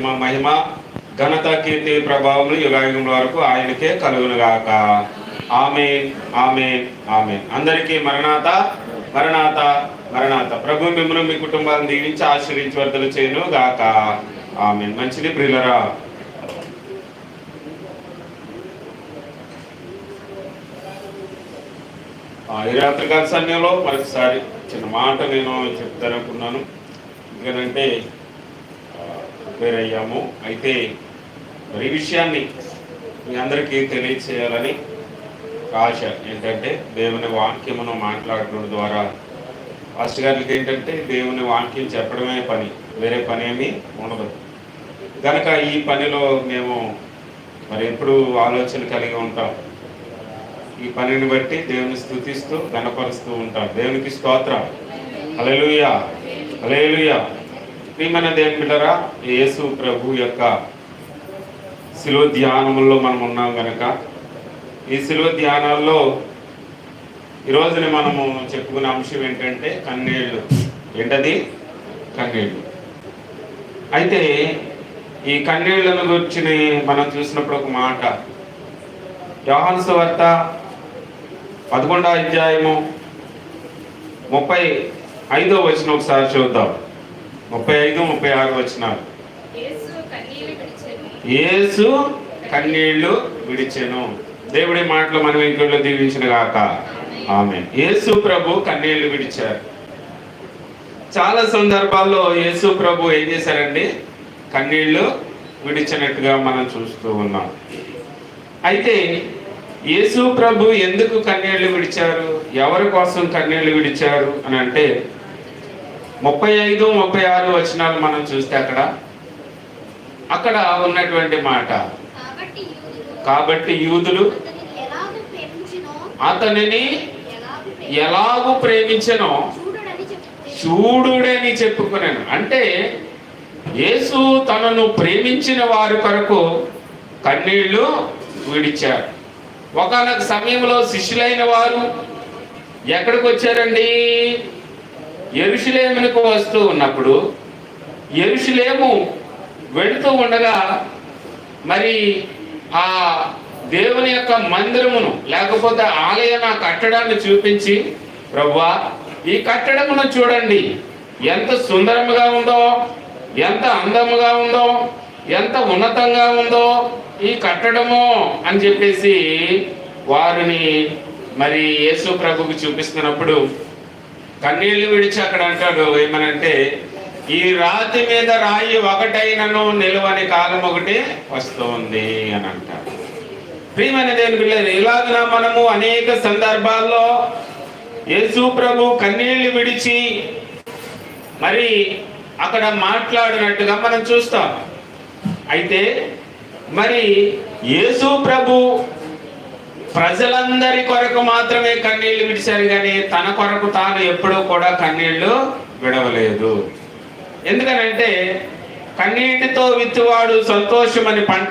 మా మహిమ ఘనత కీర్తి ప్రభావములు యుగాయుగం వరకు ఆయనకే కలుగునుగాక. ఆమె ఆమె ఆమె అందరికీ మరణాత మరణాత మరణాత. ప్రభు మిమ్మల్ని మీ కుటుంబాలను దీవించి ఆశ్రయించి వర్ధలు చేయను గాక ఆమె మంచిది ప్రియులరా. ఆ, ఈ రాత్రికాల సమయంలో మరొకసారి చిన్న మాట నేను చెప్తాననుకున్నాను. ఎందుకంటే ప్రిపేర్ అయ్యాము అయితే మరి విషయాన్ని మీ అందరికీ తెలియచేయాలని ఆశ. ఏంటంటే దేవుని వాక్యమును మాట్లాడడం ద్వారా ఫస్ట్ గారికి ఏంటంటే దేవుని వాక్యం చెప్పడమే పని. వేరే పని ఏమీ ఉండదు. కనుక ఈ పనిలో మేము మరి ఎప్పుడు ఆలోచన కలిగి ఉంటాం. ఈ పనిని బట్టి దేవుని స్థుతిస్తూ గణపరుస్తూ ఉంటాం. దేవునికి స్తోత్రం. అలెలుయా అలెలుయా ప్రియమైన దేవుని బిడ్డరా యేసు ప్రభు యొక్క శిలువ ధ్యానముల్లో మనం ఉన్నాం గనక. ఈ శిలువ ధ్యానాల్లో ఈ రోజున మనము చెప్పుకునే అంశం ఏంటంటే కన్నీళ్ళు ఏంటది? కన్నీళ్ళు అయితే ఈ కన్నీళ్ళను గురించి మనం చూసినప్పుడు ఒక మాట. యోహాను వార్త పదకొండో అధ్యాయము ముప్పై ఐదో వచ్చిన ఒకసారి చూద్దాం. ముప్పై ఐదు ముప్పై ఆరు వచ్చినారు. యేసు కన్నీళ్ళు విడిచెను. యేసు కన్నీళ్ళు విడిచెను. దేవుడి మాటలు మనం ఇంట్లో దీవించిన గాక. ఆమె యేసు ప్రభు కన్నీళ్ళు విడిచారు. చాలా సందర్భాల్లో యేసు ప్రభు ఏం చేశారండి? కన్నీళ్ళు విడిచినట్టుగా మనం చూస్తూ ఉన్నాం. అయితే యేసు ప్రభు ఎందుకు కన్నీళ్ళు విడిచారు? ఎవరి కోసం కన్నీళ్ళు విడిచారు అని అంటే ముప్పై ఐదు ముప్పై ఆరు వచనాలు మనం చూస్తే అక్కడ అక్కడ ఉన్నటువంటి మాట. కాబట్టి యూదులు అతనిని ఎలాగూ ప్రేమించినో, చూడుడని చెప్పుకున్నాను అంటే యేసు తనను ప్రేమించిన వారి కొరకు కన్నీళ్ళు విడిచారు ఒకనొక సమయంలో శిష్యులైన వారు ఎక్కడికి వచ్చారండి ఎరుషులేమునకు వస్తూ ఉన్నప్పుడు ఎరుషులేము వెళుతూ ఉండగా మరి ఆ దేవుని యొక్క మందిరమును లేకపోతే ఆలయం ఆ కట్టడాన్ని చూపించి ప్రవ్వా ఈ కట్టడమును చూడండి. ఎంత సుందరముగా ఉందో ఎంత అందముగా ఉందో ఎంత ఉన్నతంగా ఉందో ఈ కట్టడము అని చెప్పేసి వారిని మరి యేసు ప్రభుకు చూపిస్తున్నప్పుడు కన్నీళ్ళు విడిచి అక్కడ అంటాడు ఏమనంటే ఈ రాతి మీద రాయి ఒకటైనను నిలువని కాలం ఒకటి వస్తుంది అని అంటాడు. ప్రియమైన దేని పిల్లలు ఇలాగ మనము అనేక సందర్భాల్లో యేసు ప్రభు కన్నీళ్ళు విడిచి మరి అక్కడ మాట్లాడినట్టుగా మనం చూస్తాం. అయితే మరి యేసు ప్రభు ప్రజలందరి కొరకు మాత్రమే కన్నీళ్ళు విడిచారు కానీ తన కొరకు తాను ఎప్పుడూ కూడా కన్నీళ్ళు విడవలేదు. ఎందుకనంటే కన్నీటితో విత్తువాడు సంతోషమని పంట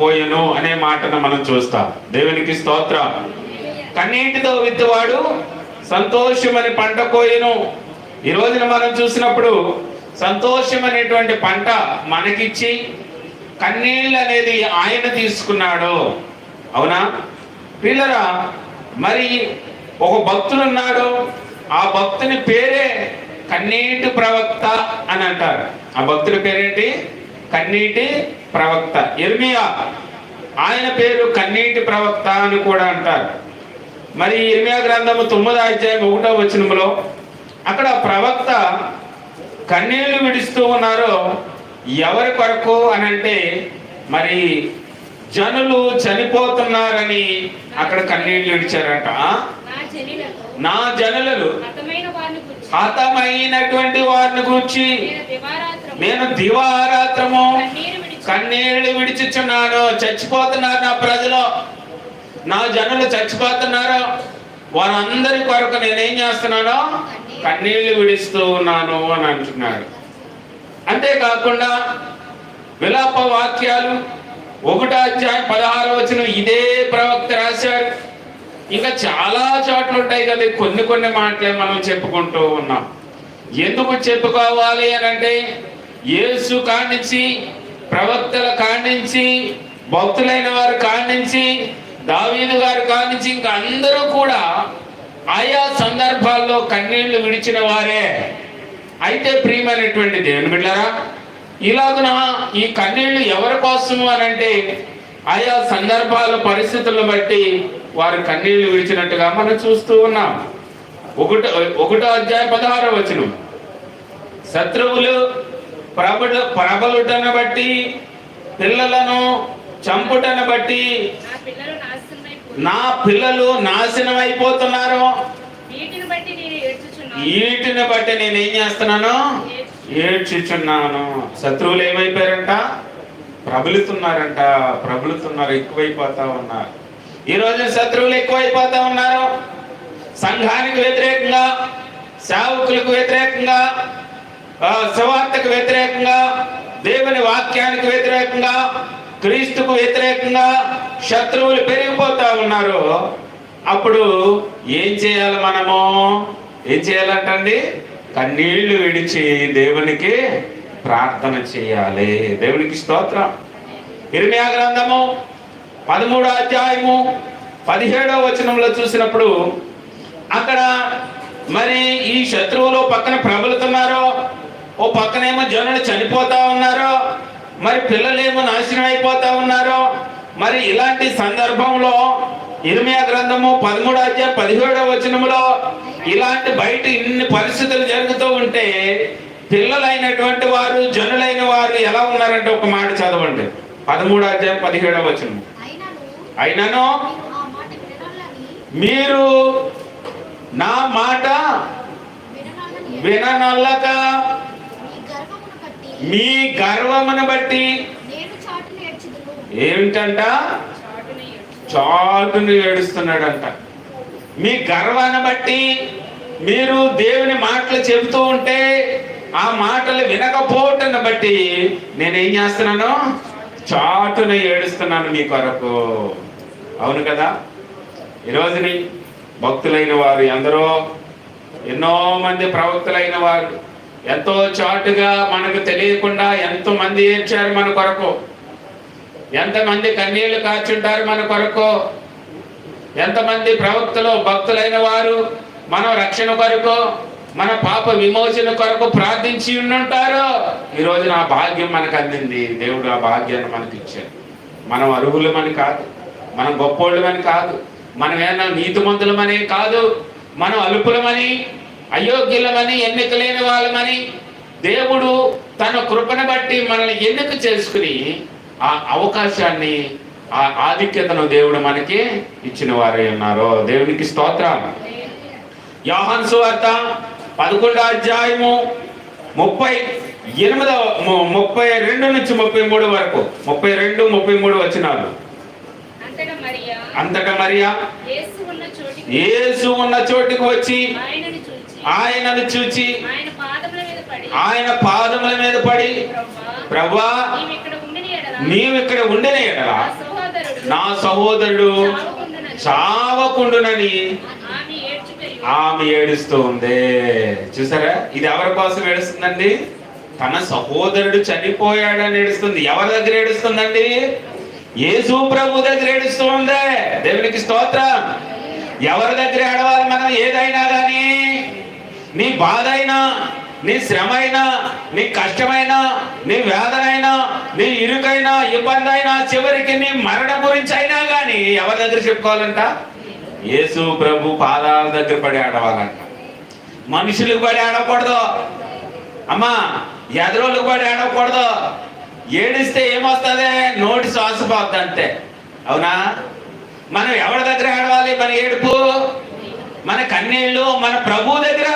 పోయెను అనే మాటను మనం చూస్తాం. దేవునికి స్తోత్రం. కన్నీటితో విత్తువాడు సంతోషమని పంట కోయను ఈ రోజున మనం చూసినప్పుడు సంతోషం అనేటువంటి పంట మనకిచ్చి కన్నీళ్ళు అనేది ఆయన తీసుకున్నాడు. అవునా? పిల్లరా మరి ఒక భక్తుడు ఉన్నాడు ఆ భక్తుని పేరే కన్నీటి ప్రవక్త అని అంటారు. ఆ భక్తుడి పేరేంటి? కన్నీటి ప్రవక్త. ఎర్మియా ఆయన పేరు కన్నీటి ప్రవక్త అని కూడా అంటారు. మరి ఇర్మియా గ్రంథము తొమ్మిదో అధ్యాయం ఒకటో వచనములో అక్కడ ప్రవక్త కన్నీళ్ళు విడుస్తూ ఉన్నారు ఎవరి కొరకు అని అంటే మరి జనులు చనిపోతున్నారని అక్కడ కన్నీళ్ళు విడిచారంట. ఆ? నా గురించి హతమైనటువంటి వారిని గురించి నేను దివారాత్రము కన్నీళ్ళు విడిచిచున్నాను చచ్చిపోతున్నారు నా ప్రజలు. నా జనులు చచ్చిపోతున్నారు. వారందరి కొరకు నేనేం చేస్తున్నాను కన్నీళ్ళు విడిస్తూ ఉన్నాను అని అంటున్నాడు. అంతేకాకుండా విలాప వాక్యాలు ఒకటో అధ్యాయం పదహారు వచ్చిన ఇదే ప్రవక్త రాశారు ఇంకా చాలా చోట్ల ఉంటాయి కదా కొన్ని కొన్ని మాటలే మనం చెప్పుకుంటూ ఉన్నాం. ఎందుకు చెప్పుకోవాలి అని అంటే యేసు కానించి ప్రవక్తల కాడించి భక్తులైన వారు కాడించి దావీదు గారు కానించి ఇంకా అందరూ కూడా ఆయా సందర్భాల్లో కన్నీళ్ళు విడిచిన వారే. అయితే ప్రియమైనటువంటి దేవుని బిడ్డారా ఇలాగున ఈ కన్నీళ్ళు ఎవరి కోసము అని అంటే ఆయా సందర్భాల పరిస్థితులను బట్టి వారు కన్నీళ్ళు విడిచినట్టుగా మనం చూస్తూ ఉన్నాం. ఒకటో ఒకటో అధ్యాయ పదహారో వచనం. శత్రువులు ప్రబల ప్రబలుటను బట్టి పిల్లలను చంపుటను బట్టి నా పిల్లలు నాశనం అయిపోతున్నారు వీటిని బట్టి నేను ఏం చేస్తున్నాను? ఏడ్చిచున్నాను. శత్రువులు ఏమైపోయారంట? ప్రబలుతున్నారంట. ప్రబలుతున్నారు ఎక్కువైపోతా ఉన్నారు. ఈ శత్రువులు ఎక్కువైపోతా ఉన్నారు. సంఘానికి వ్యతిరేకంగా సేవకులకు వ్యతిరేకంగా ఆ, సువార్తకు వ్యతిరేకంగా దేవుని వాక్యానికి వ్యతిరేకంగా క్రీస్తుకు వ్యతిరేకంగా శత్రువులు పెరిగిపోతా ఉన్నారు. అప్పుడు ఏం చేయాలి మనము? ఏం చేయాలంటండి? కన్నీళ్ళు విడిచి దేవునికి ప్రార్థన చేయాలి. దేవునికి స్తోత్రం. ఇర్మియా గ్రంథము పదమూడో అధ్యాయము పదిహేడో వచనంలో చూసినప్పుడు అక్కడ మరి ఈ శత్రువులు పక్కన ప్రబలుతున్నారో ఓ పక్కనేమో జనులు చనిపోతా ఉన్నారో మరి పిల్లలేమో నాశనం అయిపోతా ఉన్నారో మరి ఇలాంటి సందర్భంలో ఇర్మియా గ్రంథము పదమూడో అధ్యాయం పదిహేడో వచనములో ఇలాంటి బయట ఇన్ని పరిస్థితులు జరుగుతూ ఉంటే పిల్లలైనటువంటి వారు జనులైన వారు ఎలా ఉన్నారంటే ఒక మాట చదవండి. పదమూడు అధ్యాయం పదిహేడవ వచనం. అయినను మీరు నా మాట విననల్లక మీ గర్వమును బట్టి ఏమిటంట? చాటును ఏడుస్తున్నాడంట. మీ గర్వాన్ని బట్టి మీరు దేవుని మాటలు చెబుతూ ఉంటే ఆ మాటలు వినకపోవటం బట్టి నేనేం చేస్తున్నాను? చాటున ఏడుస్తున్నాను మీ కొరకు. అవును కదా? ఈరోజుని భక్తులైన వారు ఎందరో ఎన్నో మంది ప్రవక్తులైన వారు ఎంతో చాటుగా మనకు తెలియకుండా ఎంతో మంది ఏడ్చారు మన కొరకు? ఎంతమంది కన్నీళ్ళు కాచుంటారు మన కొరకు? ఎంతమంది ప్రవక్తలు భక్తులైన వారు మన రక్షణ కొరకు మన పాప విమోచన కొరకు ప్రార్థించి ఉండుంటారో? ఈరోజు నా భాగ్యం మనకు అందింది. దేవుడు ఆ భాగ్యాన్ని మనకి ఇచ్చాడు. మనం అర్హులమని కాదు మనం గొప్పోళ్ళమని కాదు మనం ఏమన్నా నీతిమంతులమని కాదు మనం అలుపులమని అయోగ్యులమని ఎన్నిక లేని వాళ్ళమని దేవుడు తన కృపను బట్టి మనల్ని ఎన్నిక చేసుకుని ఆ అవకాశాన్ని ఆ ఆధిక్యతను దేవుడు మనకి ఇచ్చిన వారై ఉన్నారు. దేవునికి స్తోత్రం యోహాన్ సువార్త పదకొండో అధ్యాయము ముప్పై ఎనిమిదవ ముప్పై రెండు నుంచి ముప్పై మూడు వరకు. ముప్పై రెండు ముప్పై మూడు వచ్చినారు అంతటా మరియా? యేసు ఉన్న చోటికి వచ్చి ఆయనని చూచి ఆయన పాదముల మీద పడి ప్రభా ప్రభా నీవు ఇక్కడ ఉండని ఎడలా? నా సహోదరుడు చావకుండునని ఆమె ఏడుస్తూ ఉంది. చూసారా? ఇది ఎవరి కోసం ఏడుస్తుందండి? తన సహోదరుడు చనిపోయాడని ఏడుస్తుంది. ఎవరి దగ్గర ఏడుస్తుందండి? యేసు ప్రభు దగ్గర ఏడుస్తూ ఉంది. దేవునికి స్తోత్రం. ఎవరి దగ్గర ఏడవాలి మనం? ఏదైనా కానీ నీ బాధ అయినా నీ శ్రమ అయినా నీ కష్టమైనా నీ వేదనైనా నీ ఇరుకైనా ఇబ్బంది అయినా చివరికి నీ మరణం గురించి అయినా కానీ ఎవరి దగ్గర చెప్పుకోవాలంట? యేసు ప్రభు పాదాల దగ్గర పడి ఆడవాలంట. మనుషులకు పడి ఆడకూడదు. అమ్మా ఎదరోళ్ళకి పడి ఆడకూడదు. ఏడిస్తే ఏమొస్తుంది? నోటి శ్వాస పోద్ది అంతే అవునా? మనం ఎవరి దగ్గర ఆడవాలి? మన ఏడుపు? మన కన్నీళ్ళు? మన ప్రభు దగ్గర?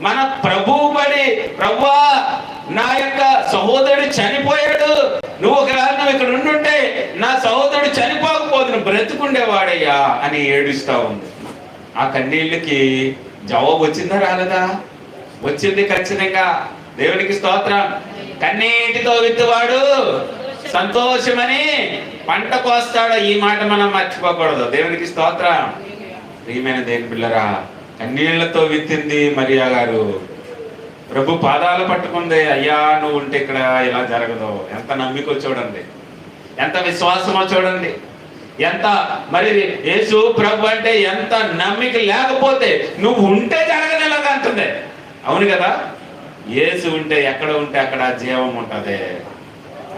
మన ప్రభువు పడి ప్రభువా నా యొక్క సహోదరుడు చనిపోయాడు. నువ్వు ఒకవేళ నువ్వు ఇక్కడ ఉండుంటే నా సహోదరుడు చనిపోకపోదు నువ్వు బ్రతుకుండేవాడయ్యా అని ఏడుస్తా ఉంది. ఆ కన్నీళ్ళకి జవాబు వచ్చిందా రాలేదా? వచ్చింది ఖచ్చితంగా. దేవునికి స్తోత్రం. కన్నీటితో విత్తువాడు. సంతోషమని పంట కోస్తాడు ఈ మాట మనం మర్చిపోకూడదు. దేవునికి స్తోత్రం. ప్రియమైన దేవుని పిల్లరా కన్నీళ్ళతో విత్తింది మరియా గారు. ప్రభు పాదాలు పట్టుకుంది అయ్యా నువ్వు ఉంటే ఇక్కడ ఇలా జరగదు. ఎంత నమ్మికో చూడండి. ఎంత విశ్వాసమో చూడండి. ఎంత మరి యేసు ప్రభు అంటే ఎంత నమ్మిక లేకపోతే నువ్వు ఉంటే జరగనేలాగా అంటుంది. అవును కదా? యేసు ఉంటే ఎక్కడ ఉంటే అక్కడ జీవం ఉంటుంది.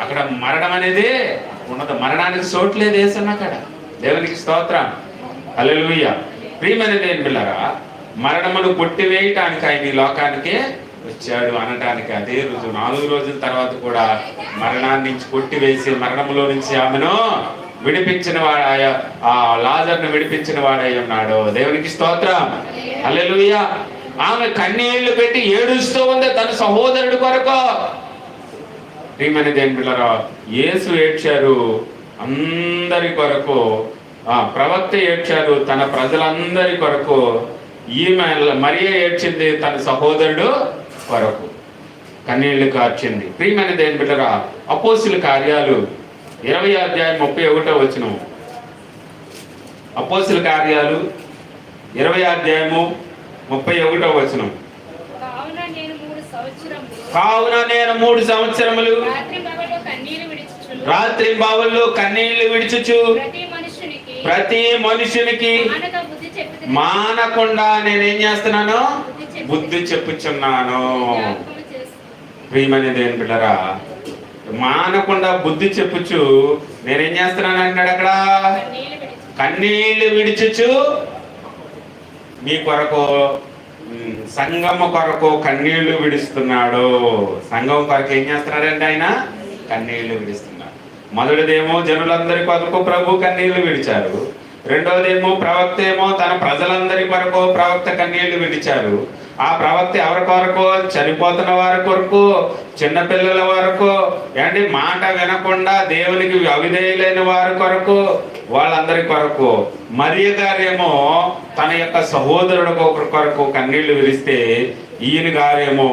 అక్కడ మరణం అనేది ఉన్నది. మరణానికి చోట్లేదు వేసన్న అక్కడ దేవునికి స్తోత్రం. అల్లెలుయ్య ప్రియమైన దేని పిల్లరా మరణమును కొట్టివేయటానికి ఆయన ఈ లోకానికే వచ్చాడు అనటానికి అదే రోజు నాలుగు రోజుల తర్వాత కూడా మరణాన్ని నుంచి కొట్టివేసి మరణములో నుంచి ఆమెను విడిపించిన వాడాయ ఆ లాజర్ను విడిపించిన వాడై ఉన్నాడు. దేవునికి స్తోత్రం. అల్లెలుయ ఆమె కన్నీళ్ళు పెట్టి ఏడుస్తూ ఉంది తన సహోదరుడు కొరకు. ప్రియమైన దేని పిల్లరా యేసు ఏడ్చారు అందరి కొరకు ఆ ప్రవక్త ఏడ్చారు తన ప్రజలందరి కొరకు. ఈమె మరియ ఏడ్చింది తన సహోదరుడు కొరకు కన్నీళ్ళు కార్చింది. ప్రియమైన దేని బిడ్డరా అపోసుల కార్యాలు ఇరవై అధ్యాయం ముప్పై ఒకటో వచ్చిన అపోసుల కార్యాలు ఇరవై అధ్యాయము ముప్పై ఒకటో వచనం. కావున నేను మూడు సంవత్సరములు రాత్రి బావుల్లో కన్నీళ్ళు విడిచుచు ప్రతి మనుషునికి మానకుండా నేనేం చేస్తున్నాను? బుద్ధి చెప్పుచున్నాను. జ్ఞాపకము దేని పిల్లరా మానకుండా బుద్ధి చెప్పుచు నేనేం చేస్తున్నాను అంటాడు అక్కడ? కన్నీళ్ళు విడిచుచు. మీ కొరకు సంగమ కొరకు కన్నీళ్ళు విడుస్తున్నాడు. సంఘం కొరకు ఏం చేస్తున్నాడంటే ఆయన? కన్నీళ్ళు విడుస్తున్నాడు. మొదటిదేమో జనులందరి కొరకు ప్రభు కన్నీళ్ళు విడిచారు. రెండోదేమో ప్రవక్త ఏమో తన ప్రజలందరి కొరకు ప్రవక్త కన్నీళ్ళు విడిచారు ఆ ప్రవక్త ఎవరి కొరకు? చనిపోతున్న వారి కొరకు చిన్నపిల్లల వరకు ఏంటి మాట వినకుండా దేవునికి అవిధేయులైన వారి కొరకు వాళ్ళందరి కొరకు. మరియ గారేమో తన యొక్క సహోదరుడు ఒకరి కొరకు కన్నీళ్ళు విరిస్తే ఈయన గారేమో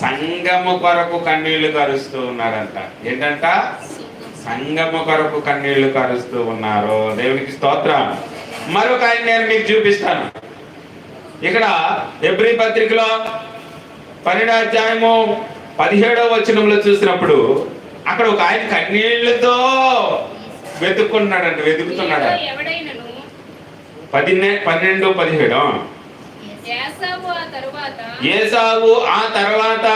సంగము కొరకు కన్నీళ్ళు కరుస్తూ ఉన్నారంట ఏంటంట? సంగము కొరకు కన్నీళ్ళు కరుస్తూ ఉన్నారు దేవునికి స్తోత్రం. మరొక ఆయన నేను మీకు చూపిస్తాను. ఇక్కడ ఎబ్రి పత్రికలో పన్నెండో అధ్యాయము పదిహేడవ వచనంలో చూసినప్పుడు అక్కడ ఒక ఆయన కన్నీళ్ళతో వెతుక్కున్నాడంట వెతుకుతున్నాడు పదిన్నే పన్నెండు పదిహేడు. ఏసావు ఆ తరువాత ఏసావు ఆ తర్వాత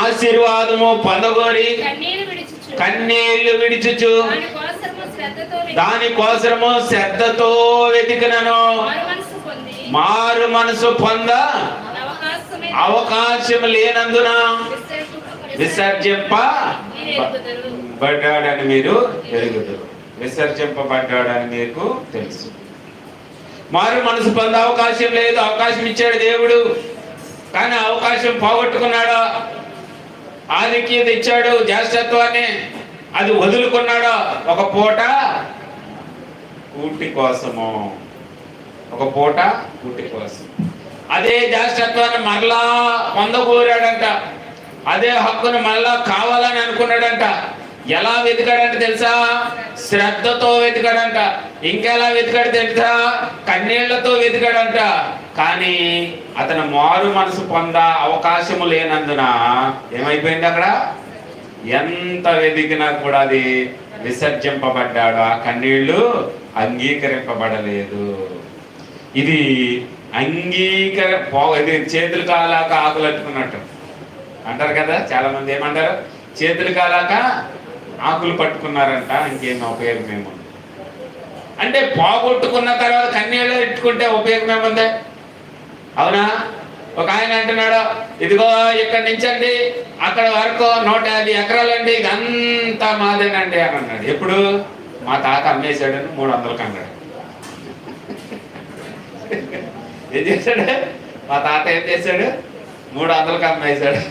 ఆశీర్వాదము పొందగోరి కన్నీళ్ళు విడిచుచు. దాని కోసము శ్రద్ధతో వెతికినను. మారు మనసు పొంది అవకాశం లేనందున విసర్జింప- విసర్జింప మీరు ఎరుగుదురు. పడ్డాడని మీరు ఎరుగుదురు. విసర్జింపబడ్డాడని మీకు తెలుసు. మారు మనసు పొందే అవకాశం లేదు. అవకాశం ఇచ్చాడు దేవుడు. కానీ అవకాశం పోగొట్టుకున్నాడు? ఆధిక్యత ఇచ్చాడు జ్యేష్ఠత్వాన్ని. అది వదులుకున్నాడు. ఒక పూట కూటి కోసము. ఒక పూట కూటి కోసం అదే జ్యేష్ఠత్వాన్ని మరలా పొందకూరాడంట అదే హక్కును మరలా కావాలని అనుకున్నాడంట. ఎలా వెతికాడంట తెలుసా? శ్రద్ధతో వెతికాడంట. ఇంకెలా వెతికాడు తెలుసా? కన్నీళ్ళతో వెతికాడంట. కానీ అతను మారు మనసు పొంద అవకాశము లేనందున ఏమైపోయింది అక్కడ? ఎంత వెతికినా కూడా అది విసర్జింపబడ్డాడు. ఆ కన్నీళ్ళు అంగీకరింపబడలేదు. ఇది అంగీకర ఇది చేతులు కాలాక ఆకులు అట్టుకున్నట్టు అంటారు కదా? చాలా మంది ఏమంటారు? చేతులు కాలాక ఆకులు పట్టుకున్నారంట ఇంకేం ఉపయోగం ఏముంది అంటే పోగొట్టుకున్న తర్వాత కన్నీళ్ళు పెట్టుకుంటే ఉపయోగం ఏముంది అవునా? ఒక ఆయన అంటున్నాడు ఇదిగో ఇక్కడి నుంచి అండి అక్కడ వరకు నూట యాభై ఎకరాలండి ఇదంతా మాదేనండి అని అన్నాడు. ఎప్పుడు? మా తాత అమ్మేశాడని మూడు వందలకు అన్నాడు. ఏం చేశాడు? మా తాత ఏం చేశాడు? మూడు వందలకు అమ్మేశాడు.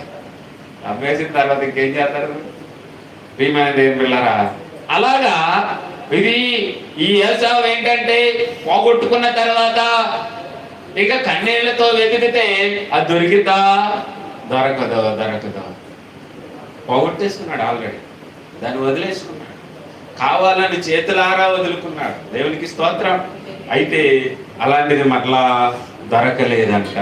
అమ్మేసిన తర్వాత ఇంకేం చేస్తారు? ప్రియమైన దేవుని పిల్లరా అలాగా? ఇది ఈ ఏసావు ఏంటంటే పోగొట్టుకున్న తర్వాత ఇక కన్నీళ్ళతో వెతికితే అది దొరికిద్దా? దొరకదు దొరకదు. పోగొట్టేసుకున్నాడు ఆల్రెడీ. దాన్ని వదిలేసుకున్నాడు. కావాలని చేతులారా వదులుకున్నాడు. దేవునికి స్తోత్రం. అయితే అలాంటిది మరలా దొరకలేదంట.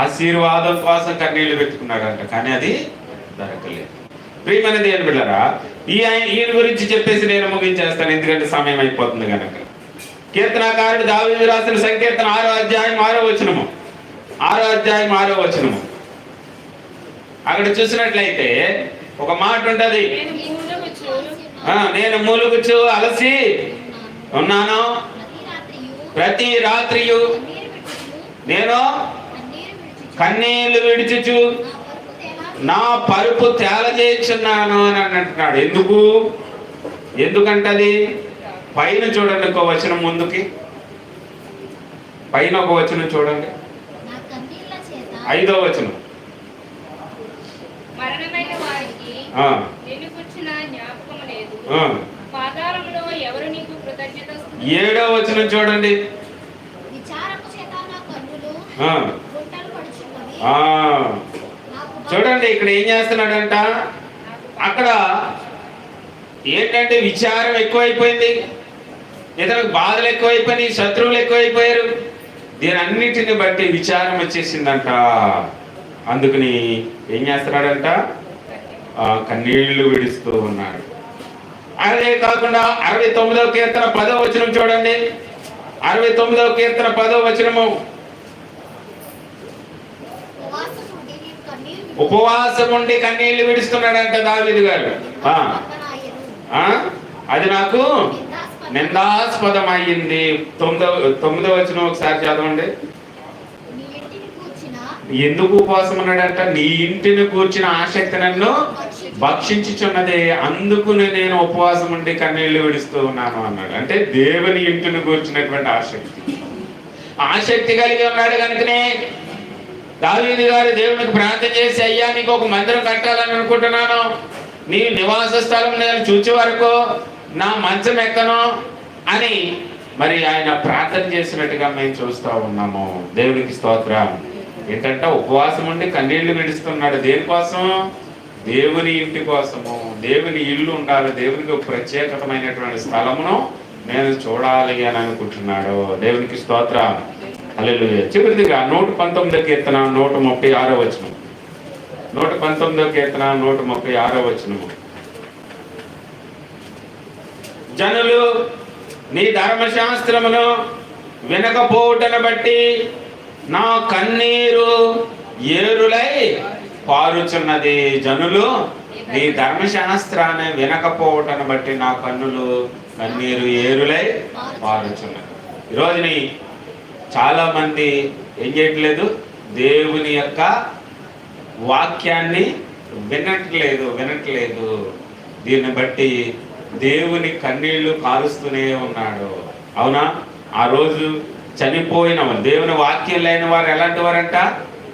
ఆశీర్వాదం కోసం కన్నీళ్ళు పెట్టుకున్నాడంట. కానీ అది దొరకలేదు. ప్రియమైన దేవుని బిడ్డరా ఈ ఆయన- ఈయన గురించి చెప్పేసి నేను ముగించేస్తాను. ఎందుకంటే సమయం అయిపోతుంది కనుక కీర్తనాకారుడు దావీదు రాసిన సంకీర్తన ఆరో అధ్యాయం ఆరో వచనము. ఆరో అధ్యాయం ఆరో వచనము. అక్కడ చూసినట్లయితే ఒక మాట ఉంటది. నేను మూలుగుచు అలసి ఉన్నాను. ప్రతి రాత్రియు నేను కన్నీళ్ళు విడుచుచు, విడిచుచు నా పరుపు తేలజేయుచున్నాను అని అంటున్నాడు. ఎందుకు? ఎందుకంటది? పైన చూడండి ఒక వచనం ముందుకి. పైన ఒక వచనం చూడండి. ఐదో వచనం. ఏడో వచనం చూడండి. ఆ, గుంటలు పడుచున్నవి ఆ. నాకు బా- చూడండి ఇక్కడ ఏం చేస్తున్నాడంట? అక్కడ ఏంటంటే విచారం ఎక్కువైపోయింది. ఇతరులకు బాధలు ఎక్కువైపోయినాయి శత్రువులు ఎక్కువైపోయారు. దీని అన్నిటిని బట్టి విచారం వచ్చేసిందంట. అందుకని ఏం చేస్తున్నాడంట? కన్నీళ్ళు విడుస్తూ ఉన్నాడు. అదే కాకుండా అరవై తొమ్మిదవ కీర్తన పదో వచనం చూడండి. అరవై తొమ్మిదవ కీర్తన పదో వచనము ఉపవాసం ఉండి నేను కన్నీరు విడుచుచు, ఉపవాసం ఉండి కన్నీళ్ళు విడుస్తున్నాడంట దావీదు గారు. ఆ, వందనాయను. ఆ, అది నాకు నిందాస్పద- అయ్యింది తొమ్మిదవ తొమ్మిదవ వచ్చిన ఒకసారి చదవండి. ఎందుకు ఉపవాసం ఉన్నాడంట నీ ఇంటిని కూర్చిన ఆసక్తి నన్ను భక్షించుచున్నదే. అందుకు నేను ఉపవాసం ఉండి కన్నీళ్ళు విడుస్తూ ఉన్నాను అన్నాడు. అంటే దేవుని ఇంటిని కూర్చున్నటువంటి ఆసక్తి ఆసక్తి కలిగి ఉన్నాడు కనుకనే దావీది గారు దేవునికి ప్రార్థన చేసి అయ్యా నీకు ఒక మందిరం కట్టాలని అనుకుంటున్నాను. నీ నివాస స్థలం నేను చూచే వరకు నా మంచం ఎక్కను అని మరి ఆయన ప్రార్థన చేసినట్టుగా మేము చూస్తూ ఉన్నాము. దేవునికి స్తోత్రం. ఏంటంటే ఉపవాసం ఉండి కన్నీళ్ళు విడుస్తున్నాడు. దేనికోసం? దేవుని ఇంటి కోసము. దేవుని ఇల్లు ఉండాలి. దేవునికి ఒక ప్రత్యేకతమైనటువంటి స్థలమును నేను చూడాలి అని అనుకుంటున్నాడు. దేవునికి స్తోత్రం. అల్లెలు చివరిదిగా నూట పంతొమ్మిదో కీర్తన నూట ముప్పై ఆరో వచనం. నూట పంతొమ్మిదో కీర్తన నూట ముప్పై ఆరో వచనము జనులు నీ ధర్మశాస్త్రమును వినకపోవుటను బట్టి నా కన్నీరు ఏరులై పారుచున్నది. జనులు నీ ధర్మశాస్త్రాన్ని వినకపోవటను బట్టి నా కన్నులు కన్నీరు ఏరులై పారుచున్నది ఈరోజుని చాలా మంది ఏం చేయట్లేదు? దేవుని యొక్క వాక్యాన్ని వినట్లేదు వినట్లేదు. దీన్ని బట్టి దేవుని కన్నీళ్ళు కారుస్తూనే ఉన్నాడు. అవునా? ఆ రోజు చనిపోయిన దేవుని వాక్యం లేని వారు ఎలాంటి వారంట?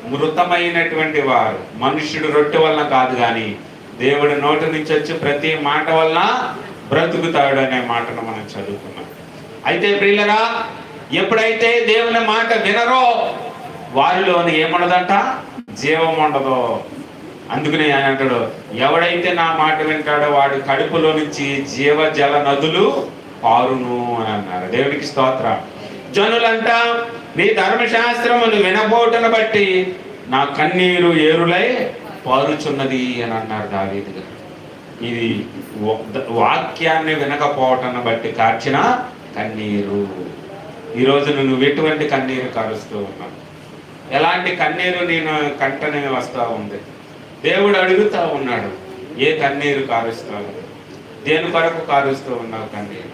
మృతమైనటువంటి వారు. మనుష్యుడు రొట్టె వలన కాదు కానీ దేవుడి నోటి నుంచి వచ్చి ప్రతి మాట వలన బ్రతుకుతాడు అనే మాటను మనం చదువుకున్నాం. అయితే ప్రియులరా ఎప్పుడైతే దేవుని మాట వినరో వారిలోని ఏముండదంట? జీవం ఉండదు. అందుకనే ఆయన అంటాడు ఎవడైతే నా మాట వింటాడో వాడి కడుపులో నుంచి జీవ జల నదులు పారును అని అన్నారు. దేవునికి స్తోత్ర. జనులంటా నీ ధర్మశాస్త్రమును వినబోటను బట్టి నా కన్నీరు ఏరులై పారుచున్నది అని అన్నారు దావీదు గారు. ఇది వాక్యాన్ని వినకపోవటాన్ని బట్టి కార్చిన కన్నీరు. ఈ రోజు నువ్వు ఎటువంటి కన్నీరు కారుస్తూ ఉన్నావు? ఎలాంటి కన్నీరు నేను కంటనే వస్తా ఉంది. దేవుడు అడుగుతా ఉన్నాడు ఏ కన్నీరు కారుస్తావు దేని కొరకు కారుస్తూ ఉన్నావు కన్నీరు?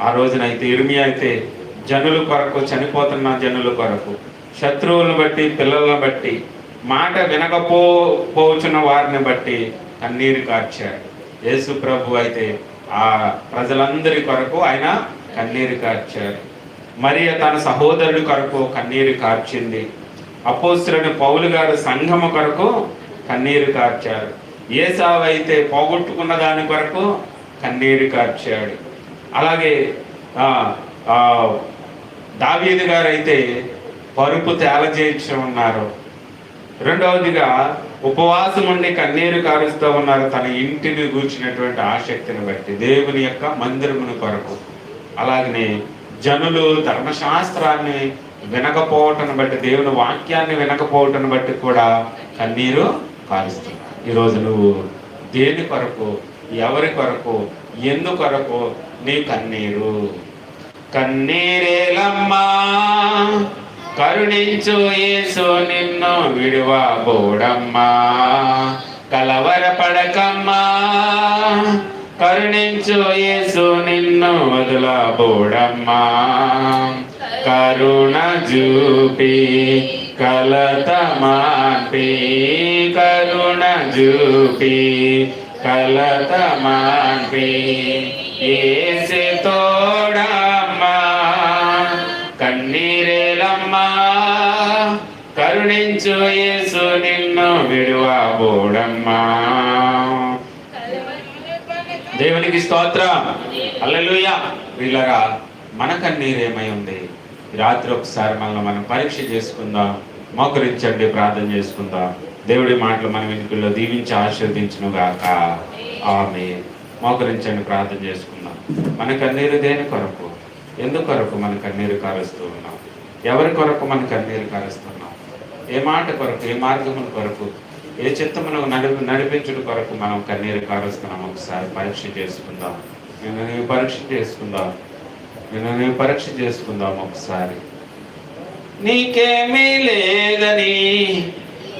ఆ రోజునైతే ఇరుమి అయితే జనుల కొరకు చనిపోతున్న జనుల కొరకు శత్రువులను బట్టి పిల్లలను బట్టి మాట వినకపో వారిని బట్టి కన్నీరు కార్చాడు. యేసు ప్రభు అయితే ఆ ప్రజలందరి కొరకు ఆయన కన్నీరు కార్చాడు. మరియ తన సహోదరుడు కొరకు కన్నీరు కార్చింది. అపోస్తులని పౌలు గారు సంఘము కొరకు కన్నీరు కార్చారు. ఏసావు అయితే పోగొట్టుకున్న దాని కొరకు కన్నీరు కార్చాడు. అలాగే దావీదు గారు అయితే పరుపు తేలజేయించి ఉన్నారు. రెండవదిగా ఉపవాసం ఉండి కన్నీరు కారుస్తూ ఉన్నారు తన ఇంటిని కూర్చున్నటువంటి ఆసక్తిని బట్టి దేవుని యొక్క మందిరమును కొరకు. అలాగనే జనులు ధర్మశాస్త్రాన్ని వినకపోవటం బట్టి దేవుని వాక్యాన్ని వినకపోవటం బట్టి కూడా కన్నీరు కారుస్తున్నారు. ఈరోజు నువ్వు దేని కొరకు ఎవరి కొరకు ఎందు కొరకు నీ కన్నీరు? కన్నీరేలమ్మా కరుణించు యేసు నిన్ను కలవర కలవరపడకమ్మా. కరుణించు యేసు నిన్ను వదలబోడమ్మా. కరుణ జూపి కలత మాపి కరుణ జూపి కలత మాపి ఏసే తోడమ్మా కన్నీరేలమ్మా. కరుణించు యేసు నిన్ను విడువబోడమ్మా. దేవునికి స్తోత్రం. అల్లెలుయ వీళ్ళరా మన కన్నీరేమై ఉంది? రాత్రి ఒకసారి మనల్ని మనం పరీక్ష చేసుకుందాం మోకరించండి ప్రార్థన చేసుకుందాం. దేవుడి మాటలు మన వెనుకల్లో దీవించి ఆశీర్వదించును గాక ఆమె మోకరించండి ప్రార్థన చేసుకుందాం. మన కన్నీరు దేని కొరకు? ఎందుకు కొరకు మన కన్నీరు కారుస్తూ ఉన్నాం? ఎవరి కొరకు మన కన్నీరు కారుస్తున్నాం? ఏ మాట కొరకు ఏ మార్గముల కొరకు? ఏ చిత్తమును నడిపి నడిపించుడు కొరకు మనం కన్నీరు కారుస్తున్నాం. ఒకసారి పరీక్ష చేసుకుందాం. నేను నీవు పరీక్ష చేసుకుందాం. నేను నీవు పరీక్ష చేసుకుందాం ఒకసారి. నీకేమీ లేదని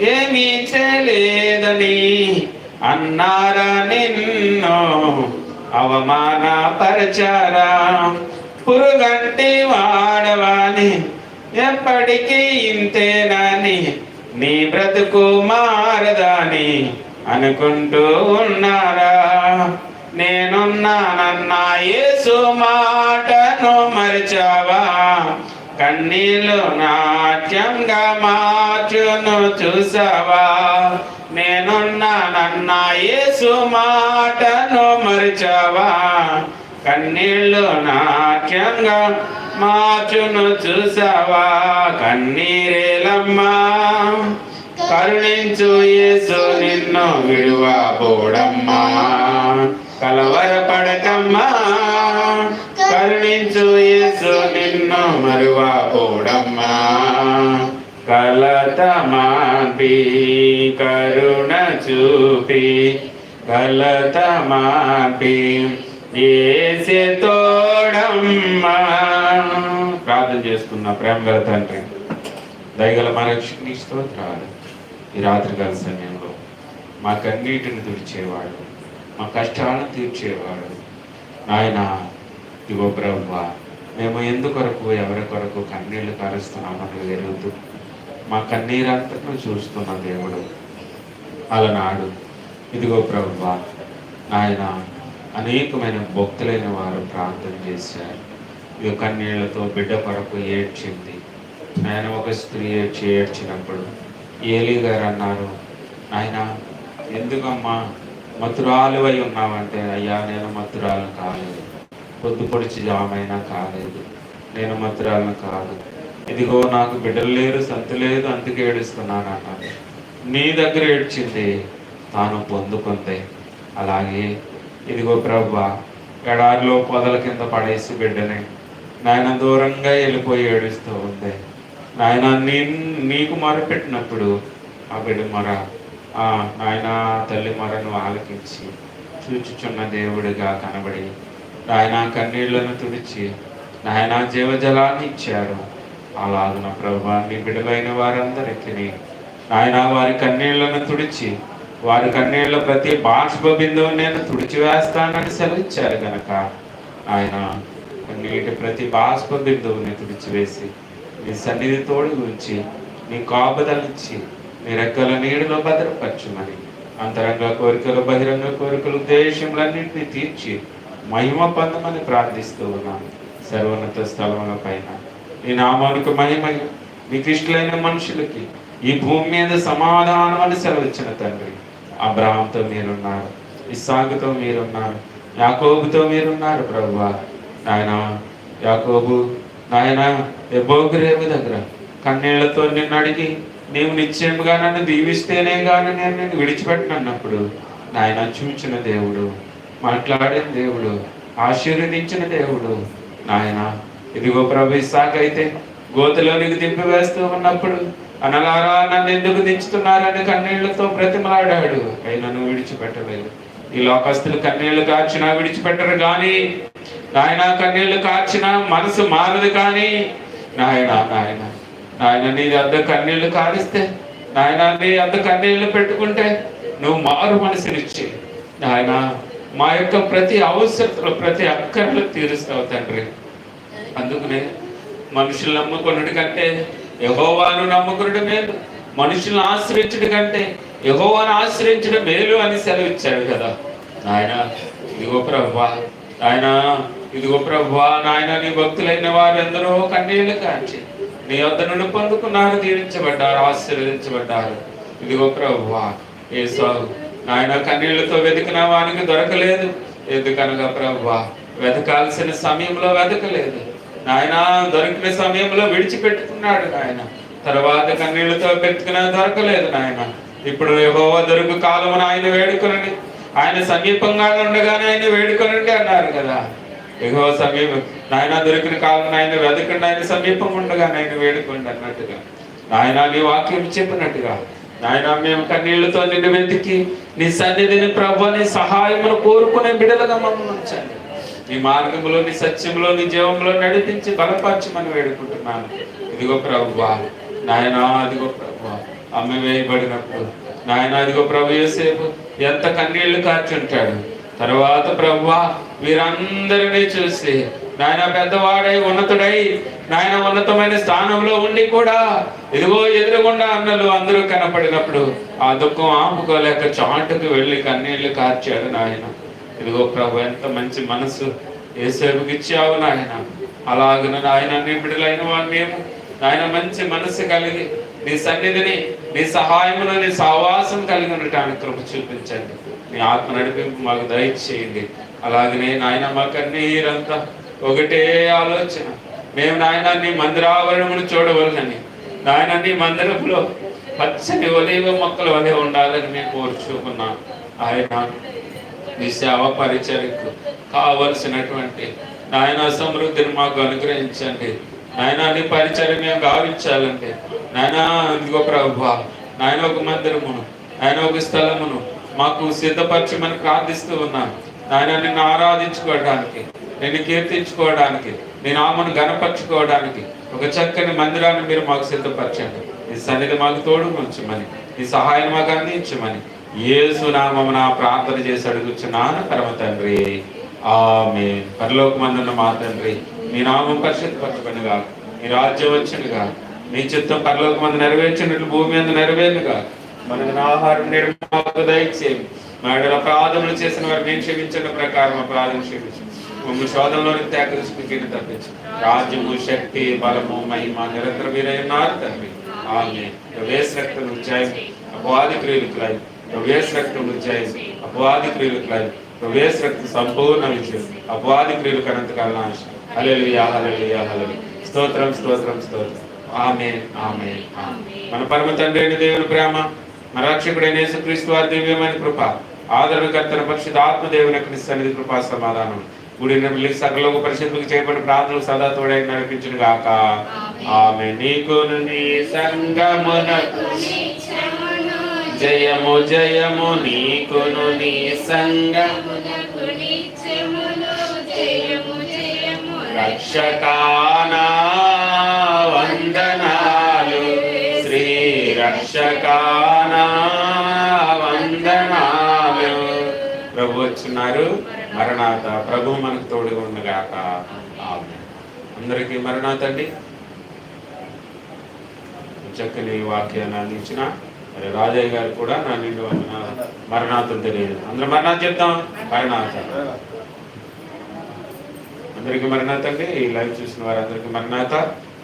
ఏమీ చేయలేదని అన్నారా నిన్ను అవమానపరచారా? పురుగంటి వాడవాని ఎప్పటికీ ఇంతేనని నీ బ్రతుకు మారదాని అనుకుంటూ ఉన్నారా? నేనున్నానన్నా యేసు మాటను మరిచావా? కన్నీళ్ళు నాట్యంగా మార్చును చూసావా? నేనున్నానన్నా యేసు మాటను మరిచావా? కన్నీళ్ళు నాట్యంగా మార్చును చూసావా? కన్నీరేలమ్మా కరుణించు యేసు నిన్ను విడువబోడమ్మా కలవరపడకమ్మా కరుణించు యేసు నిన్ను మరువబోడమ్మా కలత మాపి కరుణ చూపి కలత మాపి ఏసే తోడమ్మా ప్రార్థన చేస్తున్నా ప్రేమ గల తండ్రి దయగల మా స్తోత్రాలు. ఈ రాత్రికాల సమయంలో మా కన్నీటిని తుడిచేవాడు మా కష్టాలను తీర్చేవాడు. నాయన ఇవో బ్రహ్మ మేము ఎందుకొరకు ఎవరి కొరకు కన్నీళ్ళు కారుస్తున్నామని ఎరుగుతూ మా కన్నీరంతను చూస్తున్న దేవుడు. అలనాడు ఇదిగో ప్రభు నాయన అనేకమైన భక్తులైన వారు ప్రార్థన చేశారు. ఈ కన్నీళ్ళతో బిడ్డ కొరకు ఏడ్చింది. ఆయన ఒక స్త్రీ ఏడ్చి ఏడ్చినప్పుడు ఏలి గారు అన్నారు ఆయన ఎందుకమ్మా మధురాలువై ఉన్నావంటే అయ్యా నేను మధురాలు కాలేదు. పొద్దు పొడిచి జామైనా కాలేదు. నేను మధురాలను కాదు. ఇదిగో నాకు బిడ్డలు లేరు సంతు లేదు అందుకే ఏడుస్తున్నాను అన్నాడు. నీ దగ్గర ఏడ్చింది తాను పొందుకుంది. అలాగే ఇదిగో ప్రభా ఎడారిలో పొదల కింద పడేసి బిడ్డని నాయన దూరంగా వెళ్ళిపోయి ఏడుస్తూ ఉంది నాయన నీ నీకు మొరపెట్టినప్పుడు ఆ బిడ్డ మొర ఆ నాయన తల్లి మొరను ఆలకించి చూచుచున్న దేవుడిగా కనబడి నాయన కన్నీళ్ళను తుడిచి నాయన జీవజలాన్ని ఇచ్చారు. అలాగున ప్రభా నీ బిడ్డలైన వారందరికీ నాయన వారి కన్నీళ్ళను తుడిచి వారి కన్నీళ్ళ ప్రతి బాష్ప బిందువు నేను తుడిచివేస్తానని సెలవిచ్చారు గనక. ఆయన కన్నీటి ప్రతి బాష్ప బిందువుని తుడిచివేసి నీ సన్నిధి తోడు ఉంచి నీ కాపుదలిచ్చి నీ రెక్కల నీడలో భద్రపరచుమని అంతరంగ కోరికలు బహిరంగ కోరికలు ఉద్దేశములన్నింటినీ తీర్చి మహిమ పొందమని ప్రార్థిస్తూ ఉన్నాను. సర్వోన్నత స్థలముల పైన నీ నామానికి మహిమ నీకు ఇష్టలైన మనుషులకి ఈ భూమి మీద సమాధానం అని సెలవిచ్చిన తండ్రి. అబ్రాహంతో మీరున్నారు ఇస్సాకుతో మీరున్నారు యాకోబుతో మీరున్నారు ప్రభు నాయన యాకోబు నాయన ఎబోగ్రేవు దగ్గర కన్నీళ్ళతో నిన్ను అడిగి నీవు నిశ్చయముగా నన్ను దీవిస్తేనే కాని నేను నేను విడిచిపెట్టినప్పుడు నాయన చూచిన దేవుడు మాట్లాడిన దేవుడు ఆశీర్వదించిన దేవుడు. నాయన ఇదిగో ప్రభు ఇస్సాకైతే గోతులోనికి దింపి వేస్తూ ఉన్నప్పుడు అనలారా నన్ను ఎందుకు దించుతున్నారని కన్నీళ్ళతో బ్రతిమలాడాడు. అయినను విడిచిపెట్టలేదు. ఈ లోకస్తులు కన్నీళ్ళు కార్చినా విడిచిపెట్టరు కానీ నాయన కన్నీళ్ళు కార్చినా మనసు మారదు కానీ నాయన నాయన నాయన నీ అద్ద కన్నీళ్ళు కారిస్తే నాయన నీ అద్ద కన్నీళ్ళు పెట్టుకుంటే నువ్వు మారు మనసునిచ్చి నాయన మా యొక్క ప్రతి అవసరతలు ప్రతి అక్కర్లు తీరుస్తావు తండ్రి. అందుకనే మనుషులు నమ్ముకున్నటి కంటే యహోవాను నమ్ముకున్నది మేలు మనుషులను ఆశ్రయించడం కంటే యహోవాను ఆశ్రయించడం మేలు అని సెలవిచ్చాడు కదా. నాయన ఇదిగో ప్రభా ఆయన ఇదిగో ప్రభా నాయన నీ భక్తులైన వారెందరో కన్నీళ్ళు కాంచి నీ వద్ద నుండి పొందుకున్నారు దీవించబడ్డారు ఆశీర్వదించబడ్డారు. ఇదిగో ప్రభువా ఏసో నాయన కన్నీళ్ళతో వెతికిన వానికి దొరకలేదు. ఎందుకనగా ప్రభా వెతకాల్సిన సమయంలో వెతకలేదు. నాయన దొరికిన సమయంలో విడిచిపెట్టుకున్నాడు నాయన తర్వాత కన్నీళ్ళతో వెతికినా దొరకలేదు నాయన. ఇప్పుడు యెహోవా దొరుకు కాలమున ఆయన వేడుకొనండి. ఆయన సమీపంగా ఉండగానే ఆయన వేడుకొనండి అన్నారు కదా. ఎగో సమీపం నాయన దొరికిన కాలం ఆయన వెతకండి ఆయన సమీపం ఉండగానే ఆయన వేడుకోండి అన్నట్టుగా. నాయన నీ వాక్యం చెప్పినట్టుగా. నాయన మేము కన్నీళ్ళతో నిన్ను వెతికి నీ సన్నిధిని ప్రభు నీ సహాయమును కోరుకునే బిడలుగా మమ్మల్ని ఉంచండి. నీ మార్గంలో నీ సత్యంలో నీ జీవంలో నడిపించి బలపరచమని వేడుకుంటున్నాను. ఇదిగో ప్రభువా నాయన అదిగో ప్రభువా అమ్మి వేయబడినప్పుడు. నాయన అదిగో ప్రభు యోసేపు ఎంత కన్నీళ్ళు కార్చుంటాడు. తర్వాత ప్రభువా వీరందరినీ చూసి నాయన పెద్దవాడై ఉన్నతుడై నాయన ఉన్నతమైన స్థానంలో ఉండి కూడా ఇదిగో ఎదురుగుండా అన్నలు అందరూ కనపడినప్పుడు ఆ దుఃఖం ఆపుకోలేక చాటుకు వెళ్ళి కన్నీళ్ళు కార్చాడు నాయన. ఇదిగో ప్రభు ఎంత మంచి మనసు ఏసేపుకి ఇచ్చావు నాయన. అలాగన నాయన నీ బిడ్డలైన వారు మేము నాయన మంచి మనసు కలిగి నీ సన్నిధిని నీ సహాయమును నీ సహవాసం కలిగి ఉండటానికి కృప చూపించండి. నీ ఆత్మ నడిపింపు మాకు దయచేయండి. అలాగనే నాయన మా కన్నీరంతా ఒకటే ఆలోచన. మేము నాయన నీ మందిరావరణమును చూడవలనని నాయన నీ మందిరంలో పచ్చని ఒలివ మొక్కలు వలె ఉండాలని మేము కోరుచుకున్నాం ఆయన నీ సేవ పరిచయకు కావలసినటువంటి నాయన సమృద్ధిని మాకు అనుగ్రహించండి. నాయన నీ పరిచయం మేము గావించాలండి. నాయన ఇదిగో ప్రభు నాయన ఒక మందిరమును ఆయన ఒక స్థలమును మాకు సిద్ధపరచమని ప్రార్థిస్తూ ఉన్నాను నాయన నిన్ను ఆరాధించుకోవడానికి నేను కీర్తించుకోవడానికి నేను ఆమెను గనపరచుకోవడానికి ఒక చక్కని మందిరాన్ని మీరు మాకు సిద్ధపరచండి. నీ సన్నిధి మాకు తోడు ఉంచమని నీ సహాయం మాకు అందించమని యేసు నామమున ప్రార్థన చేసి అడుగుచున్నాను పరమ తండ్రి. ఆమె పరలోకమందున్న మా తండ్రి మీ నామం పరిశుద్ధపరచబడినగా మీ రాజ్యం వచ్చినగా నీ చిత్తం పరలోకమందు నెరవేర్చినట్లు భూమి మీద నెరవేరుగా మనకు ఆహారం నేడు దయచేయండి మేడల అపరాధములు చేసిన వారు నేను క్షమించిన ప్రకారం అపరాధం క్షమించు. మమ్మల్ని శోధంలోని త్యాగ దృష్టికి తప్పించు. రాజ్యము శక్తి బలము మహిమ నిరంతరం మీరై ఉన్నారు తండ్రి. ఆమె వేస్ రక్తం ఉజ్జాయం అపవాది క్రియలకు వేస్ రక్తం ఉజ్జాయం అపవాది క్రియలకు లాయి వేస్ రక్తం సంపూర్ణ విషయం అపవాది క్రియలకు అనంతకాల నాశం హల్లెలూయా హల్లెలూయా హల్లెలూయా. స్తోత్రం స్తోత్రం స్తోత్రం. ఆమె ఆమె మన పరమ తండ్రి అయిన దేవుని ప్రేమ మన రక్షకుడైన యేసుక్రీస్తు వారి దివ్యమైన కృప ఆదరణకర్తన పరిశుద్ధ ఆత్మదేవుని యొక్క సన్నిధి కృపా సమాధానం. గుడి నిర్మలి సకలోక పరిశుద్ధులకు చేయబడిన ప్రార్థనలు సదా తోడై నడిపించును గాక ఆమె నీకు నీ సంగమునకు జయము జయము నీకును నీ సంగమునకు రక్షకానా వందనాలు శ్రీ రక్షకానా వందనాలు ప్రభు వచ్చినారు. మరణాత ప్రభు మనకు తోడుగా ఉండగాక. అందరికీ మరణాత అండి. చక్కని వాక్యాన్ని అందించిన మరి రాజయ్య గారు కూడా నా నిండు వందన తెలియదు. అందరూ మరణాత చెప్తాం. మరణాత. అందరికీ మరణాత అండి. ఈ లైవ్ చూసిన వారందరికీ మరణాత.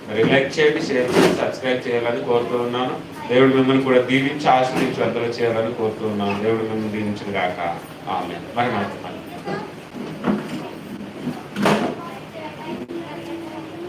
మరి లైక్ చేయండి షేర్ చేయండి సబ్స్క్రైబ్ చేయాలని కోరుతూ ఉన్నాను. దేవుడు మిమ్మల్ని కూడా దీవించి ఆశ్రయించి అందరూ చేయాలని కోరుతూ ఉన్నాను. దేవుడు మిమ్మల్ని దీవించిన కాక ఆమె మరణాత.